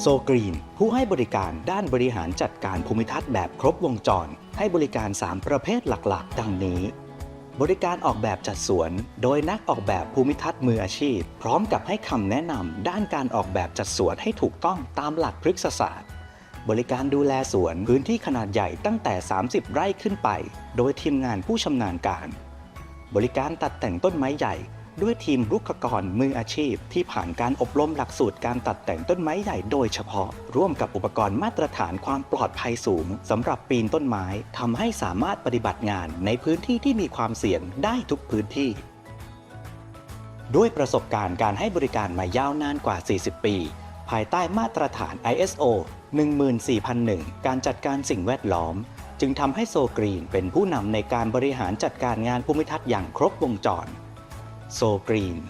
โซกรีน ผู้ให้บริการด้านบริหารจัดการภูมิทัศน์แบบครบวงจร ให้บริการ 3 ประเภทหลักๆ ดังนี้ บริการออกแบบจัดสวน โดยนักออกแบบภูมิทัศน์มืออาชีพ พร้อมกับให้คำแนะนำด้านการออกแบบจัดสวนให้ถูกต้องตามหลักพฤกษศาสตร์บริการดูแลสวนพื้นที่ขนาดใหญ่ตั้งแต่ 30 ไร่ขึ้นไป โดยทีมงานผู้ชำนาญการ บริการตัดแต่งต้นไม้ใหญ่ ด้วยทีมรุกกรมืออาชีพ ที่ผ่านการอบรมหลักสูตรการตัดแต่งต้นไม้ใหญ่โดยเฉพาะ ร่วมกับอุปกรณ์มาตรฐานความปลอดภัยสูงสำหรับปีนต้นไม้ทำให้สามารถปฏิบัติงานในพื้นที่ที่มีความเสี่ยงได้ทุกพื้นที่ ด้วยประสบการณ์การให้บริการมายาวนานกว่า 40 ปี ภายใต้มาตรฐาน ISO 14001 การจัดการสิ่งแวดล้อมจึงทำให้โซกรีนเป็นผู้นำในการบริหารจัดการงานภูมิทัศน์อย่างครบวงจร So green.